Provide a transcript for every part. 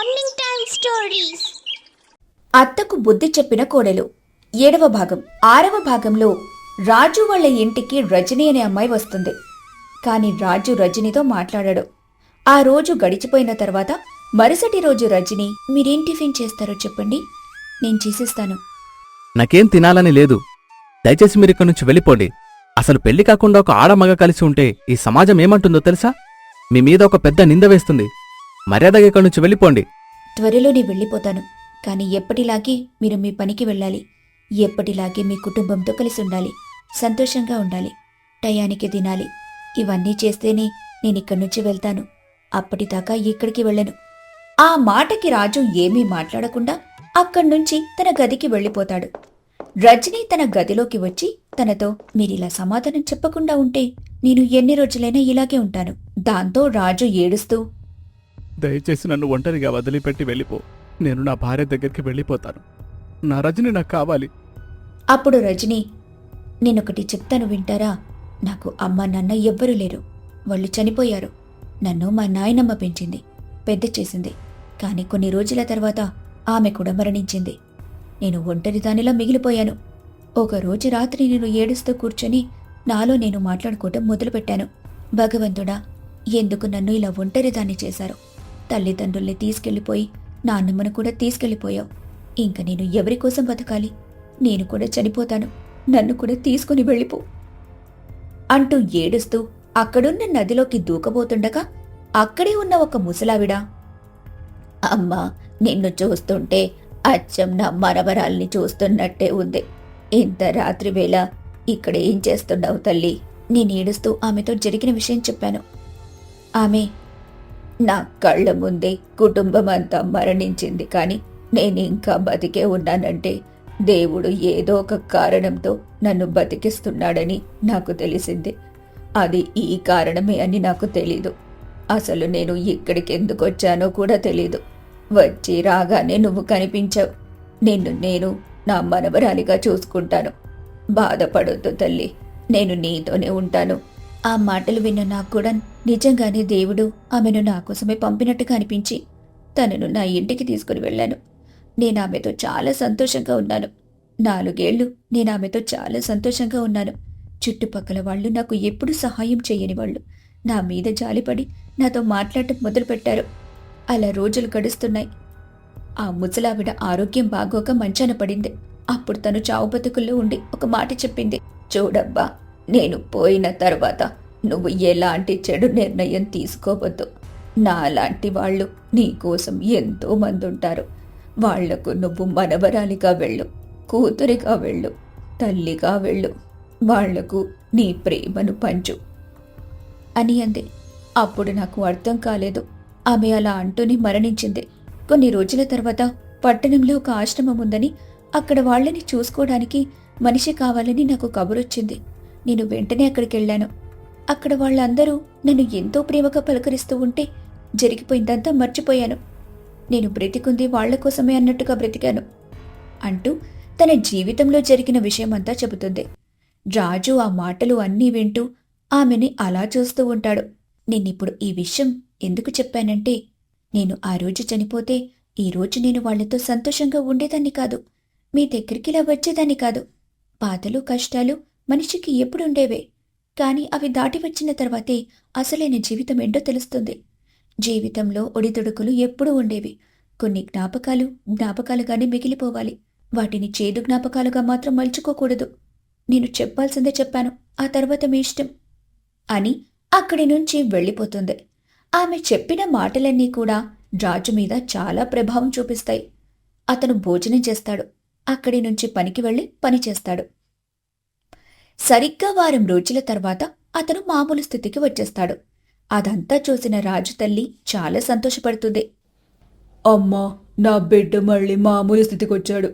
Morning time stories అత్తకు బుద్ధి చెప్పిన కోడలు. ఏడవ భాగం. ఆరవ భాగంలో రాజు వాళ్ళ ఇంటికి రజని అనే అమ్మాయి వస్తుంది. కాని రాజు రజనితో మాట్లాడాడు. ఆ రోజు గడిచిపోయిన తర్వాత మరుసటి రోజు రజని మీరేం టిఫిన్ చేస్తారో చెప్పండి. నేను చేసిస్తాను. నాకేం తినాలని లేదు. దయచేసి మీరు ఇక్కడి నుంచి వెళ్ళిపోండి. అసలు పెళ్ళి కాకుండా ఒక ఆడమగ కలిసి ఉంటే ఈ సమాజం ఏమంటుందో తెలుసా? మీ మీద ఒక పెద్ద నింద వేస్తుంది. మర్యాదగా ఇక్కడి నుంచి వెళ్ళిపోండి. త్వరలోనే వెళ్ళిపోతాను. కానీ ఎప్పటిలాగే మీరు మీ పనికి వెళ్ళాలి. ఎప్పటిలాగే మీ కుటుంబంతో కలిసి ఉండాలి. సంతోషంగా ఉండాలి. టయానికి తినాలి. ఇవన్నీ చేస్తేనే నేను ఇక్కడి నుంచి వెళ్తాను. అప్పటిదాకా ఇక్కడికి వెళ్ళను. ఆ మాటకి రాజు ఏమీ మాట్లాడకుండా అక్కడి నుంచి తన గదికి వెళ్ళిపోతాడు. రజనీ తన గదిలోకి వచ్చి తనతో మీరిలా సమాధానం చెప్పకుండా ఉంటే నేను ఎన్ని రోజులైనా ఇలాగే ఉంటాను. దాంతో రాజు ఏడుస్తూ దయచేసి నన్ను ఒంటరిగా వదిలిపెట్టి వెళ్ళిపో. నేను నా భార్య దగ్గరికి వెళ్ళిపోతాను. నా రజని నాకు కావాలి. అప్పుడు రజని నేనొకటి చెప్తాను వింటారా? నాకు అమ్మ నాన్న ఎవ్వరూ లేరు. వాళ్ళు చనిపోయారు. నన్ను మా నాయనమ్మ పెంచింది పెద్ద చేసింది. కానీ కొన్ని రోజుల తర్వాత ఆమె కూడా మరణించింది. నేను ఒంటరి దానిలా మిగిలిపోయాను. ఒక రోజు రాత్రి నేను ఏడుస్తూ కూర్చొని నాలో నేను మాట్లాడుకోవటం మొదలుపెట్టాను. భగవంతుడా ఎందుకు నన్ను ఇలా ఒంటరిదాన్ని చేశారు? తల్లిదండ్రుల్ని తీసుకెళ్ళిపోయి నాన్నమ్మను కూడా తీసుకెళ్ళిపోయావు ఇంక నేను ఎవరి కోసం బతకాలి? నేను కూడా చనిపోతాను. నన్ను కూడా తీసుకుని వెళ్ళిపో. అంటూ ఏడుస్తూ అక్కడున్న నదిలోకి దూకబోతుండగా అక్కడే ఉన్న ఒక ముసలావిడ అమ్మా నిన్ను చూస్తుంటే అచ్చం నా మరమరాల్ని చూస్తున్నట్టే ఉంది. ఇంత రాత్రి వేళ ఇక్కడ ఏం చేస్తున్నావు తల్లి? నేను ఏడుస్తూ ఆమెతో జరిగిన విషయం చెప్పాను. ఆమె నా కళ్ళ ముందే కుటుంబం అంతా మరణించింది కానీ నేను ఇంకా బతికే ఉన్నానంటే దేవుడు ఏదో ఒక కారణంతో నన్ను బతికిస్తున్నాడని నాకు తెలిసింది. అది ఈ కారణమే అని నాకు తెలీదు. అసలు నేను ఇక్కడికి ఎందుకు వచ్చానో కూడా తెలీదు. వచ్చి రాగానే నువ్వు కనిపించావు. నిన్ను నేను నా మనవరాలిగా చూసుకుంటాను. బాధపడొద్దు తల్లి. నేను నీతోనే ఉంటాను. ఆ మాటలు విన్న నాకు కూడా నిజంగానే దేవుడు ఆమెను నా కోసమే పంపినట్టుగా అనిపించి తనను నా ఇంటికి తీసుకుని వెళ్ళాను. నేను ఆమెతో చాలా సంతోషంగా ఉన్నాను. నాలుగేళ్ళు నేను ఆమెతో చాలా సంతోషంగా ఉన్నాను. చుట్టుపక్కల వాళ్ళు నాకు ఎప్పుడు సహాయం చేయని వాళ్ళు నా మీద జాలిపడి నాతో మాట్లాడటం మొదలుపెట్టారు. అలా రోజులు గడుస్తున్నాయి. ఆ ముసలావిడ ఆరోగ్యం బాగోక మంచాన పడింది. అప్పుడు తను చావు బతుకుల్లో ఉండి ఒక మాట చెప్పింది. చూడబ్బా నేను పోయిన తర్వాత నువ్వు ఎలాంటి చెడు నిర్ణయం తీసుకోవద్దు. నాలాంటి వాళ్ళు నీకోసం ఎంతో మంది ఉంటారు వాళ్ళకు నువ్వు మనవరాలిగా వెళ్ళు కూతురిగా వెళ్ళు తల్లిగా వెళ్ళు. వాళ్ళకు నీ ప్రేమను పంచు. అని అంది. అప్పుడు నాకు అర్థం కాలేదు. ఆమె అలా అంటూనే మరణించింది. కొన్ని రోజుల తర్వాత పట్టణంలో ఒక ఆశ్రమం ఉందని అక్కడ వాళ్ళని చూసుకోవడానికి మనిషి కావాలని నాకు కబురొచ్చింది. నేను వెంటనే అక్కడికి వెళ్ళాను అక్కడ వాళ్ళందరూ నన్ను ఎంతో ప్రేమగా పలకరిస్తూ ఉంటే జరిగిపోయిందంతా మర్చిపోయాను. నేను బ్రతికుంది వాళ్ళ కోసమే అన్నట్టుగా బ్రతికాను అంటూ తన జీవితంలో జరిగిన విషయమంతా చెబుతుంది. రాజు ఆ మాటలు అన్నీ వింటూ ఆమెని అలా చూస్తూ ఉంటాడు. నేనిప్పుడు ఈ విషయం ఎందుకు చెప్పానంటే నేను ఆ రోజు చనిపోతే ఈ రోజు నేను వాళ్ళతో సంతోషంగా ఉండేదాన్ని కాదు. మీ దగ్గరికి ఇలా వచ్చేదాన్ని కాదు. బాధలు కష్టాలు మనిషికి ఎప్పుడుండేవే కానీ అవి దాటి వచ్చిన తర్వాతే అసలైన జీవితం ఏంటో తెలుస్తుంది. జీవితంలో ఒడిదుడుకులు ఎప్పుడూ ఉండేవి. కొన్ని జ్ఞాపకాలు జ్ఞాపకాలుగానే మిగిలిపోవాలి. వాటిని చేదు జ్ఞాపకాలుగా మాత్రం మలుచుకోకూడదు. నేను చెప్పాల్సిందే చెప్పాను. ఆ తర్వాత మీ ఇష్టం. అని అక్కడి నుంచి వెళ్ళిపోతుంది. ఆమె చెప్పిన మాటలన్నీ కూడా రాజు మీద చాలా ప్రభావం చూపిస్తాయి. అతను భోజనం చేస్తాడు. అక్కడి నుంచి పనికి వెళ్ళి పని చేస్తాడు. సరిగ్గా వారం రోజుల తర్వాత అతను మామూలు స్థితికి వచ్చేస్తాడు. అదంతా చూసిన రాజు తల్లి చాలా సంతోషపడుతుంది. అమ్మా నా బిడ్డ మళ్ళీ మామూలు స్థితికి వచ్చాడు.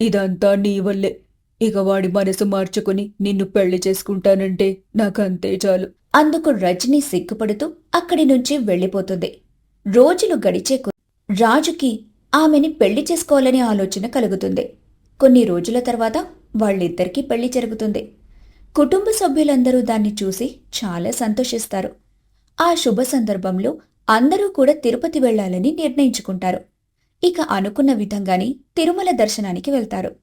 ఇదంతా నీ వల్లే. ఇక వాడి మనసు మార్చుకుని నిన్ను పెళ్ళి చేసుకుంటానంటే నాకంతే చాలు. అందుకు రజని సిగ్గుపడుతూ అక్కడి నుంచి వెళ్ళిపోతుంది. రోజులు గడిచే రాజుకి ఆమెని పెళ్ళి చేసుకోవాలనే ఆలోచన కలుగుతుంది. కొన్ని రోజుల తర్వాత వాళ్ళిద్దరికీ పెళ్ళి జరుగుతుంది. కుటుంబ సభ్యులందరూ దాన్ని చూసి చాలా సంతోషిస్తారు. ఆ శుభ సందర్భంలో అందరూ కూడా తిరుపతి వెళ్ళాలని నిర్ణయించుకుంటారు. ఇక అనుకున్న విధంగానే తిరుమల దర్శనానికి వెళ్తారు.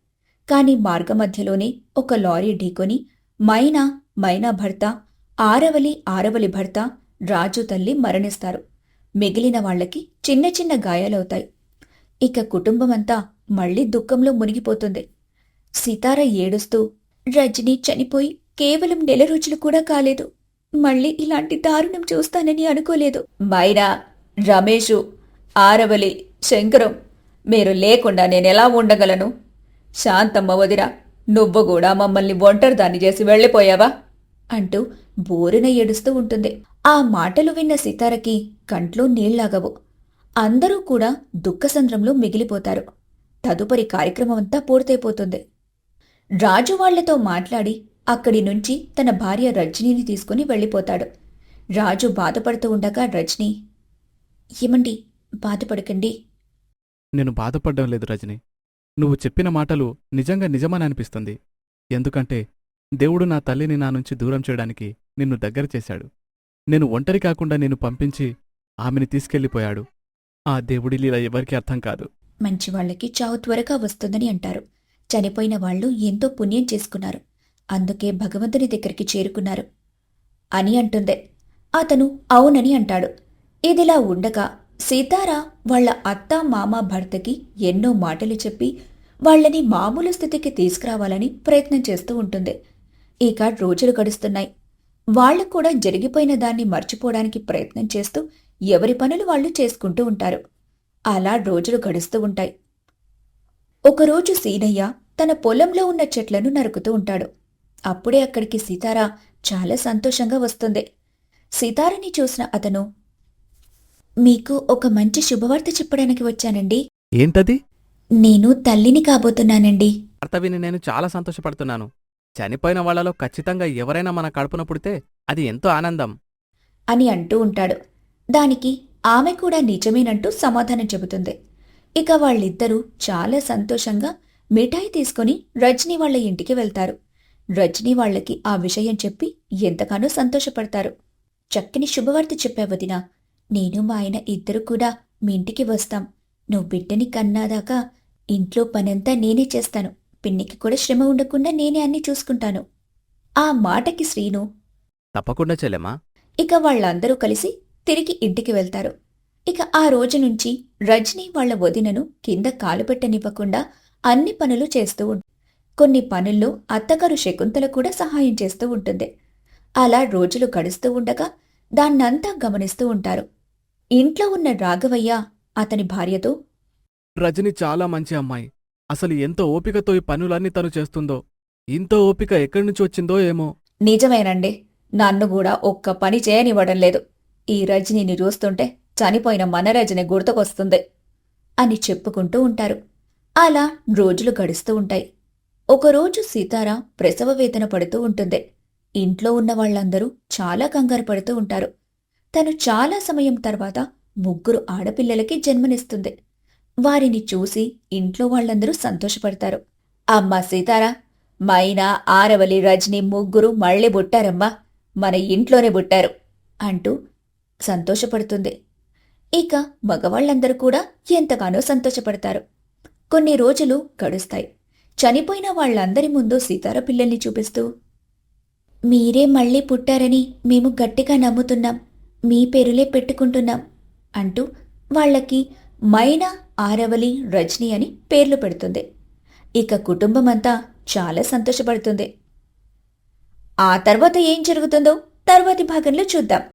కాని మార్గమధ్యలోనే ఒక లారీ ఢీకొని మైనా మైనా భర్త ఆరవలి ఆరవలి భర్త రాజు తల్లి మరణిస్తారు. మిగిలిన వాళ్ళకి చిన్న చిన్న గాయాలవుతాయి. ఇక కుటుంబమంతా మళ్ళీ దుఃఖంలో మునిగిపోతుంది. సితార ఏడుస్తూ రజనీ చనిపోయి కేవలం నెల రోజులు కూడా కాలేదు. మళ్ళీ ఇలాంటి దారుణం చూస్తానని అనుకోలేదు. మైనా రమేషు ఆరవలి శంకరం మీరు లేకుండా నేనెలా ఉండగలను? శాంతమ్మ వదిరా నువ్వు కూడా మమ్మల్ని ఒంటరిదాన్ని చేసి వెళ్ళిపోయావా? అంటూ బోరున ఏడుస్తూ ఉంటుంది. ఆ మాటలు విన్న సితారకి కంట్లో నీళ్ళాగవు. అందరూ కూడా దుఃఖసంద్రంలో మిగిలిపోతారు. తదుపరి కార్యక్రమం అంతా పూర్తయిపోతుంది. రాజు వాళ్ళతో మాట్లాడి అక్కడి నుంచి తన భార్య రజనీని తీసుకుని వెళ్ళిపోతాడు. రాజు బాధపడుతూ ఉండగా రజనీ ఏమండి బాధపడకండి. నేను బాధపడ్డం లేదు రజని. నువ్వు చెప్పిన మాటలు నిజంగా నిజమని అనిపిస్తుంది. ఎందుకంటే దేవుడు నా తల్లిని నా నుంచి దూరం చేయడానికి నిన్ను దగ్గర చేశాడు. నేను ఒంటరి కాకుండా నిన్ను పంపించి ఆమెని తీసుకెళ్ళిపోయాడు. ఆ దేవుడి లీల ఎవరికీ అర్థం కాదు. మంచి వాళ్ళకి చావు త్వరగా వస్తుందని అంటారు. చనిపోయిన వాళ్ళు ఎంతో పుణ్యం చేసుకున్నారు. అందుకే భగవంతుని దగ్గరికి చేరుకున్నారు. అని అంటుందే. అతను అవునని అంటాడు. ఇదిలా ఉండగా సీతారా వాళ్ళ అత్త మామ భర్తకి ఎన్నో మాటలు చెప్పి వాళ్ళని మామూలు స్థితికి తీసుకురావాలని ప్రయత్నం చేస్తూ ఉంటుంది. ఇక రోజులు గడుస్తున్నాయి. వాళ్ళు కూడా జరిగిపోయిన దాన్ని మర్చిపోవడానికి ప్రయత్నం చేస్తూ ఎవరి పనులు వాళ్ళు చేసుకుంటూ ఉంటారు. అలా రోజులు గడుస్తూ ఉంటాయి. ఒకరోజు సీనయ్య తన పొలంలో ఉన్న చెట్లను నరుకుతూ ఉంటాడు. అప్పుడే అక్కడికి సీతార చాలా సంతోషంగా వస్తుంది. సీతారని చూసిన అతను మీకు ఒక మంచి శుభవార్త చెప్పడానికి వచ్చానండి. ఏంటది? నేను తల్లిని కాబోతున్నానండి. వార్త విని నేను చాలా సంతోషపడుతున్నాను. చనిపోయిన వాళ్ళలో ఖచ్చితంగా ఎవరైనా మన కడుపున పుడితే అది ఎంతో ఆనందం. అని అంటూ ఉంటాడు. దానికి ఆమె కూడా నిజమేనంటూ సమాధానం చెబుతుంది. ఇక వాళ్ళిద్దరూ చాలా సంతోషంగా మిఠాయి తీసుకుని రజనీ వాళ్ళ ఇంటికి వెళ్తారు. రజనీ వాళ్ళకి ఆ విషయం చెప్పి ఎంతగానో సంతోషపడతారు. చక్కని శుభవార్త చెప్పావదినా నేను మా ఆయన ఇద్దరు కూడా మీ ఇంటికి వస్తాం. నువ్వు బిడ్డని కన్నాదాకా ఇంట్లో పనంతా నేనే చేస్తాను. పిన్నికి కూడా శ్రమ ఉండకుండా నేనే అన్ని చూసుకుంటాను. ఆ మాటకి శ్రీను తప్పకుండా చెల్లెమా ఇక వాళ్ళందరూ కలిసి తిరిగి ఇంటికి వెళ్తారు. ఇక ఆ రోజు నుంచి రజనీ వాళ్ళ వదినను కింద కాలు పెట్టనివ్వకుండా అన్ని పనులు చేస్తూ ఉంటుంది కొన్ని పనుల్లో అత్తగారు శకుంతల కూడా సహాయం చేస్తూ ఉంటుంది. అలా రోజులు గడుస్తూ ఉండగా దాన్నంతా గమనిస్తూ ఉంటారు. ఇంట్లో ఉన్న రాఘవయ్య అతని భార్యతో రజని చాలా మంచి అమ్మాయి. అసలు ఎంత ఓపికతో ఈ పనులన్నీ తను చేస్తుందో ఇంత ఓపిక ఎక్కడి నుంచి వచ్చిందో ఏమో. నిజమేనండి. నన్ను కూడా ఒక్క పని చేయనివ్వడం లేదు. ఈ రజనీని చూస్తుంటే చనిపోయిన మనరాజుని గుర్తుకొస్తుంది అని చెప్పుకుంటూ ఉంటారు. అలా రోజులు గడుస్తూ ఉంటాయి. ఒకరోజు సీతార ప్రసవ వేదన పడుతూ ఉంటుంది. ఇంట్లో ఉన్న వాళ్ళందరూ చాలా కంగారు పడుతూ ఉంటారు. తను చాలా సమయం తర్వాత ముగ్గురు ఆడపిల్లలకి జన్మనిస్తుంది. వారిని చూసి ఇంట్లో వాళ్ళందరూ సంతోషపడతారు. అమ్మా సీతారా మైనా ఆరవలి రజని ముగ్గురు మళ్ళీ బుట్టారమ్మా మన ఇంట్లోనే బుట్టారు అంటూ సంతోషపడుతుంది. ఇక మగవాళ్ళందరూ కూడా ఎంతగానో సంతోషపడతారు. కొన్ని రోజులు గడుస్తాయి. చనిపోయిన వాళ్ళందరి ముందు సీతార పిల్లల్ని చూపిస్తూ మీరే మళ్ళీ పుట్టారని మేము గట్టిగా నమ్ముతున్నాం. మీ పేరులే పెట్టుకుంటున్నాం అంటూ వాళ్ళకి మైనా ఆరవలి రజని అని పేర్లు పెడుతుంది. ఇక కుటుంబమంతా చాలా సంతోషపడుతుంది. ఆ తర్వాత ఏం జరుగుతుందో తర్వాతి భాగంలో చూద్దాం.